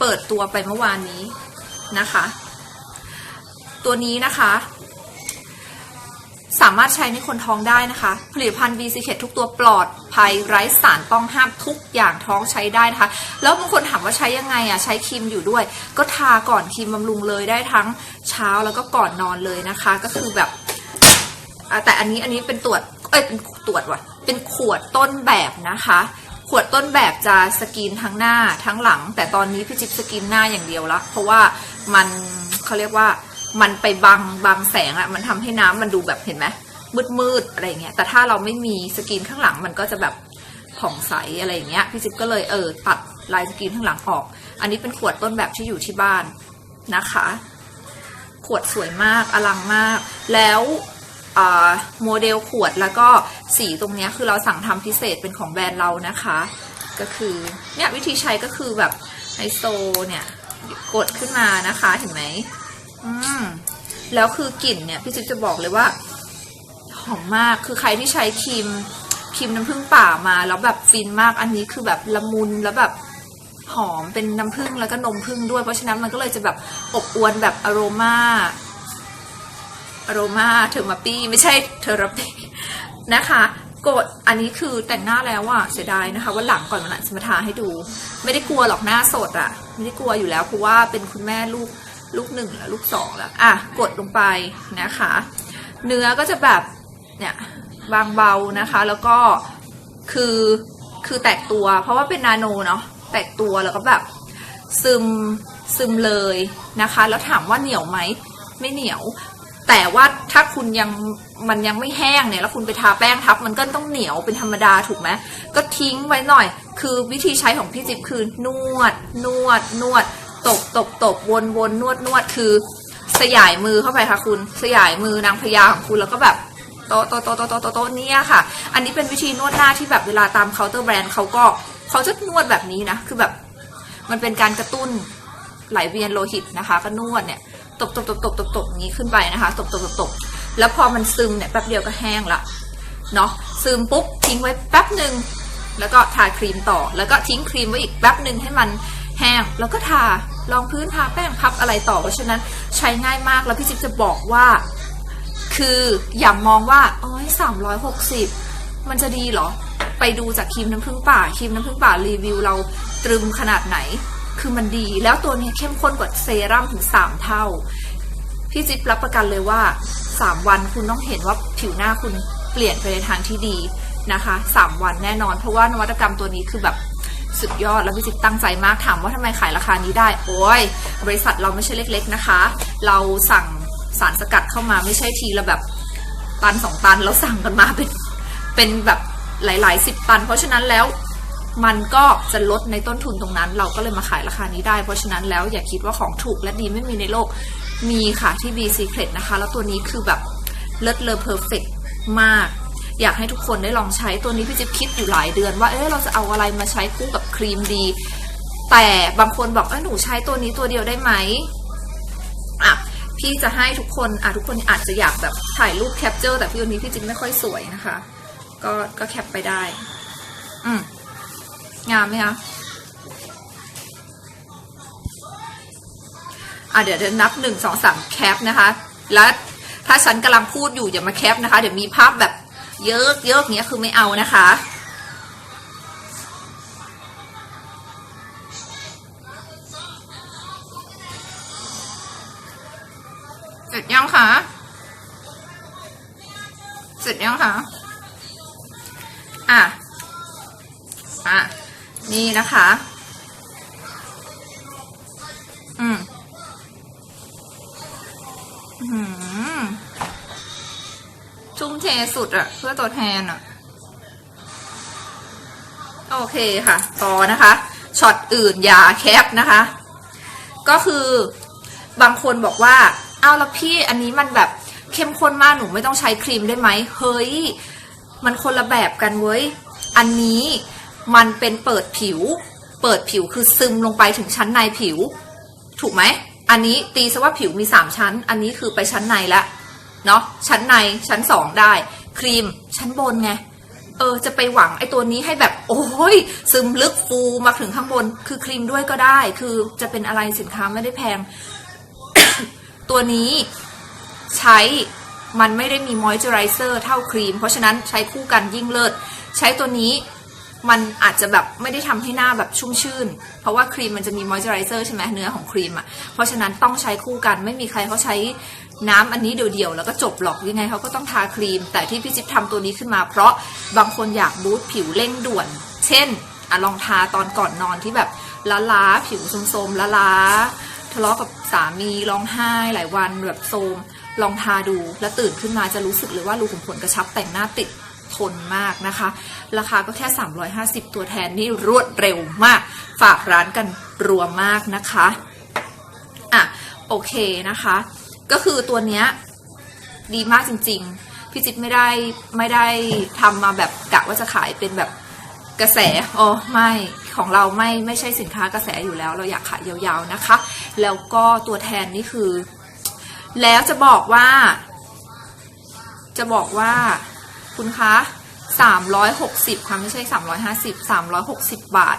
เปิดตัวไปเมื่อวานนี้นะคะ ตัวนี้นะคะ สามารถใช้ในคนท้องได้นะคะ ผลิตภัณฑ์ b c k ทุกตัวปลอดภัยไร้สารต้องห้ามทุกอย่างท้องใช้ได้นะคะ แล้วบางคนถามว่าใช้ยังไงอะใช้ครีมอยู่ด้วย ก็ทาก่อนครีมบำรุงเลยได้ทั้งเช้าแล้วก็ก่อนนอนเลยนะคะ ก็คือแบบแต่อันนี้อันนี้เป็นตรวจเอ้ยเป็นตรวจว่ะเป็นขวดต้นแบบนะคะ ขวดต้นแบบจะสกรีนทั้งหน้าทั้งหลัง แต่ตอนนี้พี่จิ๊บสกรีนหน้าอย่างเดียวละเพราะว่ามันเขาเรียกว่ามันไปบังบังแสงอะมันทำให้น้ำมันดูแบบเห็นไหมมืดมืดๆอะไรเงี้ยแต่ถ้าเราไม่มีสกรีนข้างหลังมันก็จะแบบผ่องใสอะไรเงี้ยพี่จิ๊บก็เลยเออตัดลายสกรีนข้างหลังออก อันนี้เป็นขวดต้นแบบที่อยู่ที่บ้านนะคะ ขวดสวยมากอลังมาก แล้ว โมเดลขวดแล้วก็สีตรงนี้คือเราสั่งทำพิเศษเป็นของแบรนด์เรานะคะ ก็คือเนี่ยวิธีใช้ก็คือแบบไฮโซเนี่ยกดขึ้นมานะคะเห็นไหมอืมแล้วคือกลิ่นเนี่ยพี่จิ๊บจะบอกเลยว่าหอมมากคือใครที่ใช้ครีมครีมน้ำผึ้งป่ามา แล้วแบบฟินมากอันนี้คือแบบละมุนแล้วแบบหอมเป็นน้ำผึ้งแล้วก็นมผึ้งด้วยเพราะฉะนั้นมันก็เลยจะแบบอบอวลแบบอโรมา อโรมาเทอร์มาปีไม่ใช่เทอราปีนะคะกดอันนี้คือแต่งหน้าแล้วอะเสียดายนะคะว่าหลังก่อนมันหลังจะมาทาให้ดู ไม่ได้กลัวหรอกหน้าสดอะไม่ได้กลัวอยู่แล้วเพราะว่าเป็นคุณแม่ลูกลูกหนึ่งแล้วลูกสองแล้วอะกดลงไปนะคะ เนื้อก็จะแบบเนี่ยบางเบานะคะ แล้วก็คือคือแตกตัว เพราะว่าเป็นนาโนเนาะแตกตัวแล้วก็แบบซึมซึมเลยนะคะ แล้วถามว่าเหนียวไหมไม่เหนียว แต่ว่าถ้าคุณยังมันยังไม่แห้งเนี่ยแล้วคุณไปทาแป้งทับ มันก็ต้องเหนียวเป็นธรรมดาถูกไหมก็ทิ้งไว้หน่อย คือวิธีใช้ของพี่จิ๊บคือนวด นวด นวด ตบตบตบวนวนนวดนวดคือ สยายมือเข้าไปค่ะคุณ สยายมือนางพญาของคุณแล้วก็แบบโตโตโตโตโตโตโตเนี่ยค่ะ อันนี้เป็นวิธีนวดหน้าที่แบบเวลาตามเคาน์เตอร์แบรนด์เขาก็เขาจะนวดแบบนี้นะ คือแบบมันเป็นการกระตุ้นไหลเวียนโลหิตนะคะ ก็นวดเนี่ย ตบตบตบตบตบตบอย่างนี้ขึ้นไปนะคะตบตบตบตบแล้วพอมันซึมเนี่ยแป๊บเดียวก็แห้งละเนาะซึมปุ๊บทิ้งไว้แป๊บหนึ่งแล้วก็ทาครีมต่อ แล้วก็ทิ้งครีมไว้อีกแป๊บหนึ่งให้มันแห้งแล้วก็ทารองพื้นทาแป้งพับอะไรต่อเพราะฉะนั้นใช้ง่ายมากแล้วพี่จิ๊บจะบอกว่า คืออย่ามองว่าอ้ยสามร้อยหกสิบมันจะดีเหรอ ไปดูจากครีมน้ำผึ้งป่าครีมน้ำผึ้งป่ารีวิวเราตรึมขนาดไหน คือมันดี แล้วตัวนี้เข้มข้นกว่าเซรั่มถึงสามเท่า พี่จิ๊บรับประกันเลยว่า 3 วันคุณต้องเห็นว่าผิวหน้าคุณเปลี่ยนไปในทางที่ดีนะคะ 3 วันแน่นอน เพราะว่านวัตกรรมตัวนี้คือแบบสุดยอดแล้วพี่จิ๊บตั้งใจมากถามว่าทำไมขายราคานี้ได้ โอ้ย บริษัทเราไม่ใช่เล็กๆนะคะ เราสั่งสารสกัดเข้ามาไม่ใช่ทีละแบบตันสองตันเราสั่งกันมาเป็นเป็นแบบหลายๆสิบตัน เพราะฉะนั้นแล้ว มันก็จะลดในต้นทุนตรงนั้น เราก็เลยมาขายราคานี้ได้ เพราะฉะนั้นแล้วอย่าคิดว่าของถูกและดีไม่มีในโลกมีค่ะที่ B Secret นะคะ แล้วตัวนี้คือแบบเลิศเลอเพอร์เฟกมาก อยากให้ทุกคนได้ลองใช้ตัวนี้พี่จิ๊บคิดอยู่หลายเดือนว่าเอ๊ะเราจะเอาอะไรมาใช้คู่กับครีมดี แต่บางคนบอกเออหนูใช้ตัวนี้ตัวเดียวได้ไหมอะพี่จะให้ทุกคนอะทุกคนอาจจะอยากแบบถ่ายรูปแคปเจอร์แต่พี่วันนี้พี่จิ๊บไม่ค่อยสวยนะคะ ก็ก็แคปไปได้ อืม งามไหมคะอะเดี๋ยวเดี๋ยวนับหนึ่งสองสามแคปนะคะ แล้วถ้าฉันกำลังพูดอยู่อย่ามาแคปนะคะ เดี๋ยวมีภาพแบบเยอะเยอะเงี้ยคือไม่เอานะคะเสร็จยังคะเสร็จยังคะอะ อะ นี่นะคะ อืมอื้อหือทุ่มเทสุดอะเพื่อตัวแทนอะโอเคค่ะ ต่อนะคะ ช็อตอื่นอย่าแคปนะคะ ก็คือบางคนบอกว่า เอาล้วพี่อันนี้มันแบบเข้มข้นมากหนูไม่ต้องใช้ครีมได้ไหม เฮ้ย มันคนละแบบกันเว้ย อันนี้ มันเป็นเปิดผิว เปิดผิวคือซึมลงไปถึงชั้นในผิว ถูกไหม อันนี้ตีซะว่าผิวมีสามชั้น อันนี้คือไปชั้นในแล้วเนาะชั้นในชั้นสองได้ ครีมชั้นบนไงเออจะไปหวังไอ้ตัวนี้ให้แบบโอ้ยซึมลึกฟูมาถึงข้างบน คือครีมด้วยก็ได้ คือจะเป็นอะไรสินค้าไม่ได้แพง ตัวนี้ใช้มันไม่ได้มีมอยเจอไรเซอร์เท่าครีม เพราะฉะนั้นใช้คู่กันยิ่งเลิศ ใช้ตัวนี้ มันอาจจะแบบไม่ได้ทำให้หน้าแบบชุ่มชื่น เพราะว่าครีมมันจะมีมอยเจอไรเซอร์ใช่ไหมเนื้อของครีมอะ เพราะฉะนั้นต้องใช้คู่กันไม่มีใครเขาใช้น้ำอันนี้เดียวๆแล้วก็จบหรอกยังไงเขาก็ต้องทาครีม แต่ที่พี่จิ๊บทำตัวนี้ขึ้นมา เพราะบางคนอยากบูสต์ผิวเร่งด่วน เช่นอะลองทาตอนก่อนนอนที่แบบล้าล้าๆผิวโทรมๆล้าล้าๆทะเลาะกับสามีร้องไห้หลายวันแบบโทรมลองทาดูแล้วตื่นขึ้นมาจะรู้สึกเลยว่ารูขุมขนกระชับแต่งหน้าติด ทนมากนะคะ ราคาก็แค่ 350 ตัวแทนนี่รวดเร็วมาก ฝากร้านกันรัวมากนะคะอะโอเคนะคะ ก็คือตัวเนี้ยดีมากจริง ๆ พี่จิ๊บไม่ได้ไม่ได้ทำมาแบบกะว่าจะขายเป็นแบบกระแสอ๋อไม่ของเราไม่ไม่ใช่สินค้ากระแสอยู่แล้ว เราอยากขายยาวๆนะคะ แล้วก็ตัวแทนนี่คือ แล้วจะบอกว่า จะบอกว่า คุณคะ360ค่ะไม่ใช่ 350 360 บาท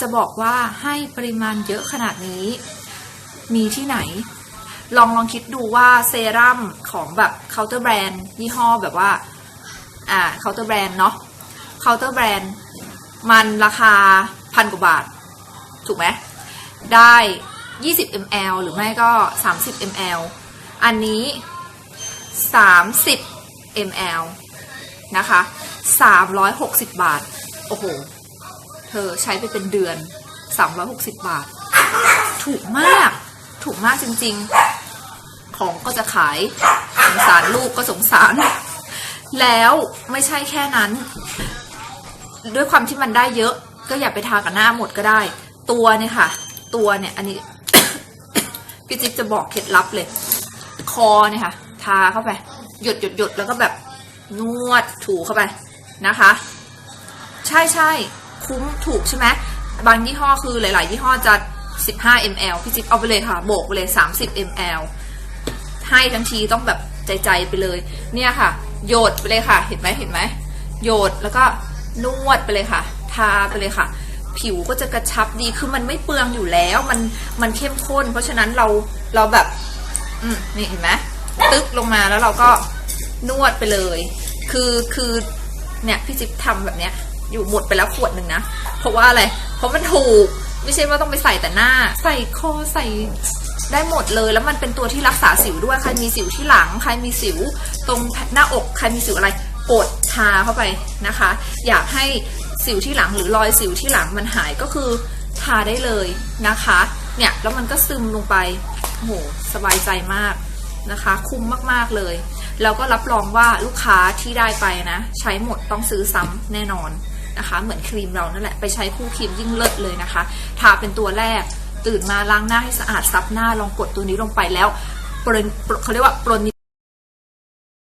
จะบอกว่าให้ปริมาณเยอะขนาดนี้ มีที่ไหน ลองลองคิดดูว่าเซรั่มของแบบเคาน์เตอร์แบรนด์ยี่ห้อแบบว่า อ่าเคาน์เตอร์แบรนด์เนาะเคาน์เตอร์แบรนด์มันราคาพันกว่าบาท ถูกไหมได้ 20 ml หรือไม่ก็ 30 ml อันนี้ 30 ml นะคะ 360 บาท โอ้โห เธอใช้ไปเป็นเดือน 360 บาท ถูกมาก ถูกมากจริงๆ ของก็จะขายสงสารลูกก็สงสาร แล้วไม่ใช่แค่นั้น ด้วยความที่มันได้เยอะ ก็อย่าไปทากับหน้าหมดก็ได้ ตัวเนี่ยค่ะ ตัวเนี่ยอันนี้พี่จิ๊บจะบอกเคล็ดลับเลย คอเนี่ยค่ะ ทาเข้าไป หยดหยดหยดแล้วก็แบบนวดถูเข้าไปนะคะ ใช่ใช่คุ้มถูกใช่ไหมบางยี่ห้อคือหลาย ๆ ยี่ห้อจะ 15 ml พี่จิ๊บเอาไปเลยค่ะ โบกไปเลย 30 ml ให้ทั้งทีต้องแบบใจๆไปเลย เนี่ยค่ะ โยดไปเลยค่ะ เห็นไหมเห็นไหมโยดแล้วก็นวดไปเลยค่ะ ทาไปเลยค่ะ ผิวก็จะกระชับดีคือมันไม่เปลืองอยู่แล้ว มันมันเข้มข้น เพราะฉะนั้นเราเราแบบ อืมนี่เห็นไหม ตึ๊กลงมาแล้วเราก็นวดไปเลย คือคือเนี่ยพี่จิ๊บทำแบบเนี้ย อยู่หมดไปแล้วขวดหนึ่งนะ เพราะว่าอะไร เพราะมันถูก ไม่ใช่ว่าต้องไปใส่แต่หน้า ใส่คอใส่ได้หมดเลยแล้วมันเป็นตัวที่รักษาสิวด้วย ใครมีสิวที่หลัง ใครมีสิวตรงหน้าอกใครมีสิวอะไรกดทาเข้าไปนะคะ อยากให้สิวที่หลังหรือรอยสิวที่หลังมันหายก็คือทาได้เลยนะคะ เนี่ยแล้วมันก็ซึมลงไปโอ้โหสบายใจมาก นะคะ คุ้มมากๆเลย แล้วก็รับรองว่าลูกค้าที่ได้ไปนะ ใช้หมดต้องซื้อซ้ำแน่นอนนะคะ เหมือนครีมเรานั่นแหละไปใช้คู่ครีมยิ่งเลิศเลยนะคะทาเป็นตัวแรกตื่นมาล้างหน้าให้สะอาดซับหน้าลองกดตัวนี้ลงไปแล้วเขาเรียกว่าปรน